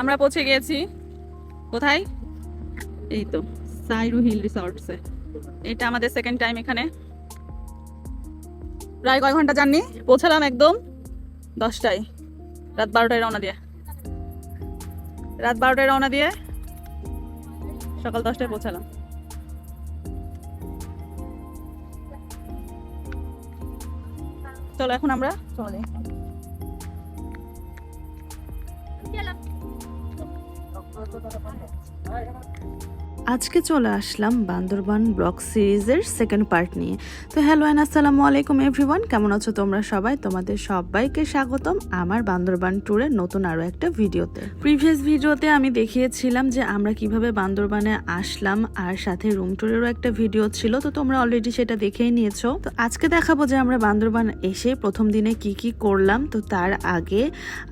আমরা পৌঁছে গিয়েছি কোথায়? এই তো সাইরু হিল রিসর্টসে এটা আমাদের সেকেন্ড টাইম এখানে। প্রায় কয় ঘণ্টা জাননি পৌঁছালাম একদম দশটায়। রাত বারোটায় রওনা দিয়ে। রাত বারোটায় রওনা দিয়ে সকাল দশটায় পৌঁছালাম। চলো, এখন আমরা চলে। 哎。আজকে চলে আসলাম বান্দরবান ব্লগ সিরিজের সেকেন্ড পার্ট নিয়ে। তো হ্যালো অ্যান্ড আসসালামু আলাইকুম এভরিওয়ান কেমন আছো তোমরা সবাই? তোমাদের সবাইকে স্বাগতম আমার বান্দরবান ট্যুরের নতুন আরও একটা ভিডিওতে। প্রিভিয়াস ভিডিওতে আমি দেখিয়েছিলাম যে আমরা কীভাবে বান্দরবানে আসলাম আর সাথে রুম ট্যুরেরও একটা ভিডিও ছিল, তো তোমরা অলরেডি সেটা দেখেই নিয়েছো। তো আজকে দেখাবো যে আমরা বান্দরবান এসে প্রথম দিনে কি কি করলাম, তো তার আগে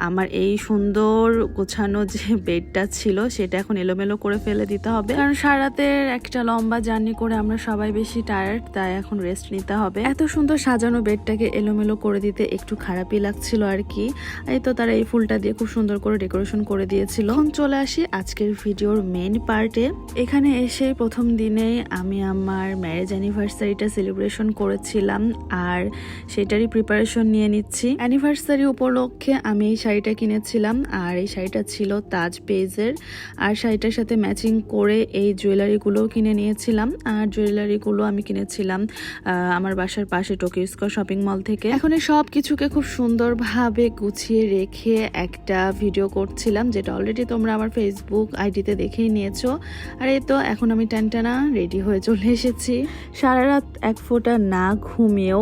আমার এই সুন্দর গোছানো যে বেডটা ছিল, সেটা এখন এলোমেলো করে ফেলে দিতে হবে। কারণ সারাতের একটা লম্বা জার্নি করে আমরা সবাই বেশি টায়ার্ড তাই এখন রেস্ট নিতে হবে। এত সুন্দর সাজানো বেডটাকে এলোমেলো করে দিতে একটু খারাপই লাগছিল আর কি। এই তো তারা এই ফুলটা দিয়ে খুব সুন্দর করে ডেকোরেশন করে দিয়েছিল। এখন চলে আসি আজকের ভিডিওর মেন পার্টে এখানে এসে প্রথম দিনে আমি আমার ম্যারেজ অ্যানিভার্সারিটা সেলিব্রেশন করেছিলাম আর সেটারই প্রিপারেশন নিয়ে নিচ্ছি। অ্যানিভার্সারি উপলক্ষে আমি এই শাড়িটা কিনেছিলাম আর এই শাড়িটা ছিল তাজ পেজের। আর শাড়িটার সাথে ম্যাচিং করে এই জুয়েলারিগুলোও কিনে নিয়েছিলাম। আর জুয়েলারিগুলো আমি কিনেছিলাম আমার বাসার পাশে টোকিও স্কোয়ার শপিং মল থেকে। এখন এই সব কিছুকে খুব সুন্দরভাবে গুছিয়ে রেখে একটা ভিডিও করছিলাম, যেটা অলরেডি তোমরা আমার ফেসবুক আইডিতে দেখেই নিয়েছো। আর এই তো, এখন আমি টানটানা রেডি হয়ে চলে এসেছি। সারা রাত এক ফোঁটা না ঘুমিয়েও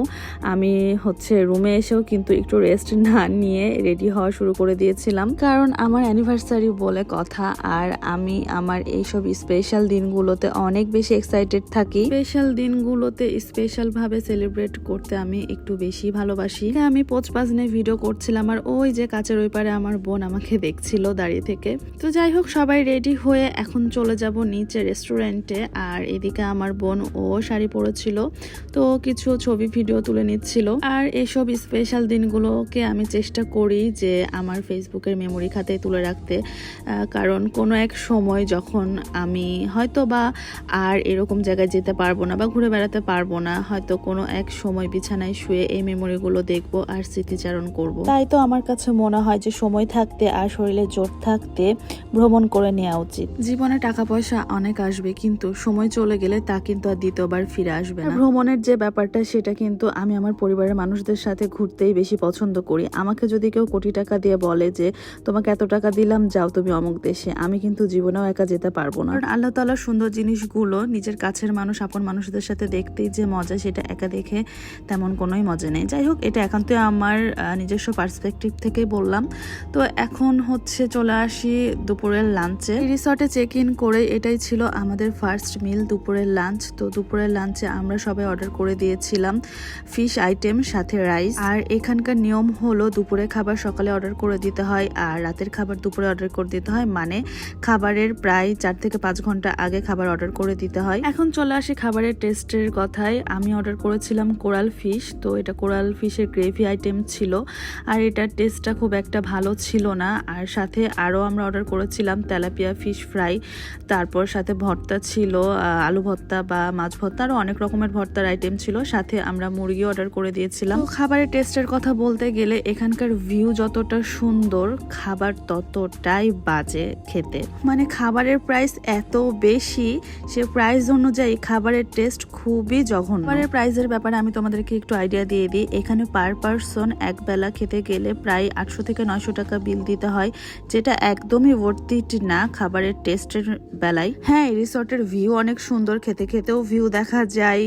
আমি হচ্ছে রুমে এসেও কিন্তু একটু রেস্ট না নিয়ে রেডি হওয়া শুরু করে দিয়েছিলাম। কারণ আমার অ্যানিভার্সারি বলে কথা, আর আমি আমার এইসব স্পেশাল দিনগুলোতে অনেক বেশি এক্সাইটেড থাকি। স্পেশাল দিনগুলোতে স্পেশাল ভাবে সেলিব্রেট করতে আমি একটু বেশি ভালোবাসি। হ্যাঁ, আমি পোচ পাজনে ভিডিও করছিলাম আর ওই যে কাছের ওই পারে আমার বোন আমাকে দেখছিল দাঁড়িয়ে থেকে। তো যাই হোক সবাই রেডি হয়ে এখন চলে যাব নিচে রেস্টুরেন্টে আর এদিকে আমার বোন ও শাড়ি পরেছিল। তো কিছু ছবি ভিডিও তুলে নিচ্ছিল। আর এসব স্পেশাল দিনগুলোকে আমি চেষ্টা করি যে আমার ফেসবুকের মেমোরি খাতায় তুলে রাখতে। কারণ কোনো এক সময় যখন আমি হয়তো বা আর এরকম জায়গায় যেতে পারব না বা ঘুরে বেড়াতে পারব না, হয়তো কোনো এক সময় বিছানায় শুয়ে এই মেমোরিগুলো দেখব আর স্মৃতিচারণ করব। তাই তো আমার কাছে মনে হয় যে সময় থাকতে আর শরীরে জোর থাকতে ভ্রমণ করে নেওয়া উচিত। জীবনে টাকা পয়সা অনেক আসবে, কিন্তু সময় চলে গেলে তা কিন্তু আর দ্বিতীয়বার ফিরে আসবে না। ভ্রমণের যে ব্যাপারটা, সেটা কিন্তু আমি আমার পরিবারের মানুষদের সাথে ঘুরতেই বেশি পছন্দ করি। আমাকে যদি কেউ কোটি টাকা দিয়ে বলে যে, তোমাকে এত টাকা দিলাম, যাও তুমি অমুক দেশে। আমি কিন্তু জীবনেও একা যেতে পারব না। কারণ আল্লাহ তাআলার সুন্দর জিনিসগুলো নিজের কাছের মানুষ, আপন মানুষদের সাথে দেখতেই যে মজা, সেটা একা দেখে তেমন কোনোই মজা নেই। যাই হোক, এটা একান্তই আমার নিজস্ব পার্সপেক্টিভ থেকে বললাম। তো এখন হচ্ছে চলে আসি দুপুরের লাঞ্চে রিসর্টে চেক ইন করে এটাই ছিল আমাদের ফার্স্ট মিল দুপুরের লাঞ্চ তো দুপুরের লাঞ্চে আমরা সবাই অর্ডার করে দিয়েছিলাম ফিশ আইটেম সাথে রাইস আর এখানকার নিয়ম হলো দুপুরে খাবার সকালে অর্ডার করে দিতে হয়, আর রাতের খাবার দুপুরে অর্ডার করে দিতে হয়। মানে খাবারের প্রায় চার থেকে পাঁচ ঘণ্টা আগে খাবার অর্ডার করে দিতে হয়। এখন চলে আসি খাবারের টেস্টের কথায়। আমি অর্ডার করেছিলাম কোরাল ফিশ, তো এটা কোরাল ফিশের গ্রেভি আইটেম ছিল। আর এটার টেস্টটা খুব একটা ভালো ছিল না। আর সাথে আরও আমরা অর্ডার করেছিলাম তেলাপিয়া ফিশ ফ্রাই। তারপর সাথে ভর্তা ছিল আলু ভর্তা বা মাছ ভর্তা। আরও অনেক রকমের ভর্তার আইটেম ছিল। সাথে আমরা মুরগি অর্ডার করে দিয়েছিলাম। খাবারের টেস্টের কথা বলতে গেলে এখানকার ভিউ যতটা সুন্দর, খাবার ততটাই বাজে খেতে। মানে খাবারের প্রাইস এত বেশি, সে প্রাইস অনুযায়ী খাবারের টেস্ট খুবই জঘন্য। খাবারের প্রাইসের ব্যাপারে আমি তোমাদেরকে একটু আইডিয়া দিয়ে দিই। এখানে পার পারসন এক বেলা খেতে গেলে প্রায় আটশো থেকে নয়শো টাকা বিল দিতে হয়, যেটা একদমই ভর্তিট না খাবারের টেস্টের বেলায়। হ্যাঁ রিসর্টের ভিউ অনেক সুন্দর। খেতে খেতেও ভিউ দেখা যায়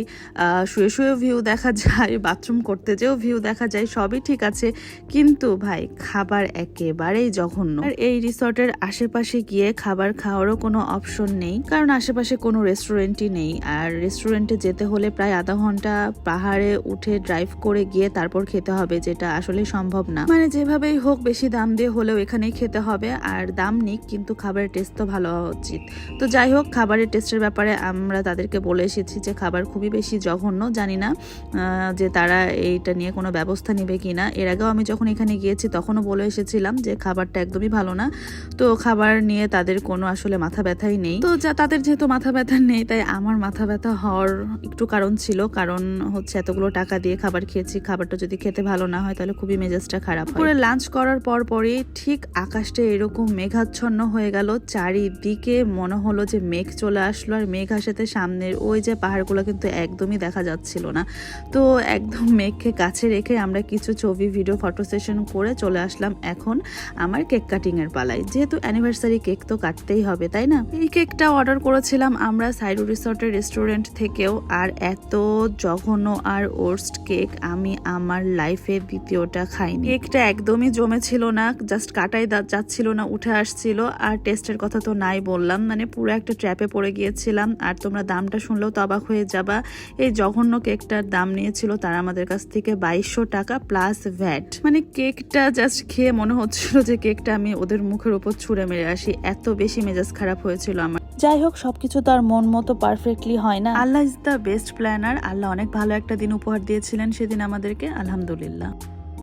শুয়ে শুয়েও ভিউ দেখা যায় বাথরুম করতে যেও ভিউ দেখা যায়, সবই ঠিক আছে। কিন্তু ভাই, খাবার একেবারেই জঘন্য। আর এই রিসর্টের আশেপাশে গিয়ে খাবার খাওয়ারও কোনো অপশন নেই। কারণ আশেপাশে কোনো রেস্টুরেন্টই নেই। আর রেস্টুরেন্টে যেতে হলে প্রায় আধা ঘণ্টা পাহাড়ে উঠে ড্রাইভ করে গিয়ে তারপর খেতে হবে, যেটা আসলে সম্ভব না। মানে যেভাবেই হোক, বেশি দাম দিয়ে হলেও এখানেই খেতে হবে। আর দাম নিক, কিন্তু খাবারের টেস্ট তো ভালো হওয়া উচিত। তো যাই হোক, খাবারের টেস্টের ব্যাপারে আমরা তাদেরকে বলে এসেছি যে খাবার খুবই বেশি জঘন্য, জানি না যে তারা এইটা নিয়ে কোনো ব্যবস্থা নেবে কিনা এর আগেও আমি যখন এখানে গিয়েছি, তখনও বলে এসেছিলাম যে খাবারটা একদমই ভালো না। তো খাবার নিয়ে তাদের কোনো আসলে মাথা ব্যথাই নেই। তো যা তাদের যেহেতু মাথা ব্যথা নেই, তাই আমার মাথা ব্যথা হওয়ার একটু কারণ ছিল। কারণ হচ্ছে এতগুলো টাকা দিয়ে খাবার খেয়েছি, খাবারটা যদি খেতে ভালো না হয় তাহলে খুবই মেজাজটা খারাপ করে লাঞ্চ করার পর পরই ঠিক আকাশটা এরকম মেঘাচ্ছন্ন হয়ে গেল, চারিদিকে মনে হলো যে মেঘ চলে আসলো আর মেঘ আসাতে সামনের ওই যে পাহাড়গুলো কিন্তু একদমই দেখা যাচ্ছিল না। তো একদম মেঘকে কাছে রেখে আমরা কিছু ছবি ভিডিও ফটো সেশন করে চলে আসলাম এখন আমার কেক কাটিং এর পালায়। যেহেতু অ্যানিভার্সারি কেক তো কাটতেই হবে, তাই না? এই কেকটা অর্ডার করেছিলাম, আমরা সাইরু রিসর্টের রেস্টুরেন্ট থেকেও, আর এত জঘন্য আর ওর্স্ট কেক আমি আমার লাইফে দ্বিতীয়টা খাইনি। কেকটা একদমই জমেছিল না, জাস্ট কাটাই যাচ্ছিল না, উঠে আসছিল, আর টেস্টের কথা তো নাই বললাম মানে পুরো একটা ট্র্যাপে পড়ে গিয়েছিলাম, আর তোমরা দামটা শুনলেও তো অবাক হয়ে যাবা। এই জঘন্য কেকটার দাম নিয়েছিল তারা আমাদের কাছ থেকে বাইশশো টাকা প্লাস ভ্যাট। মানে কেকটা জাস্ট খেয়ে মনে হচ্ছিল যে কেকটা আমি ওদের মুখের উপর ছুঁড়ে মেরে আসি, এত বেশি মেজাজ খারাপ হয়েছিল আমার যাই হোক, সবকিছু তো আর মন মতো পারফেক্টলি হয় না। Allah is the best planner Allah অনেক ভালো একটা দিন উপহার দিয়েছিলেন সেদিন আমাদেরকে, আলহামদুলিল্লাহ।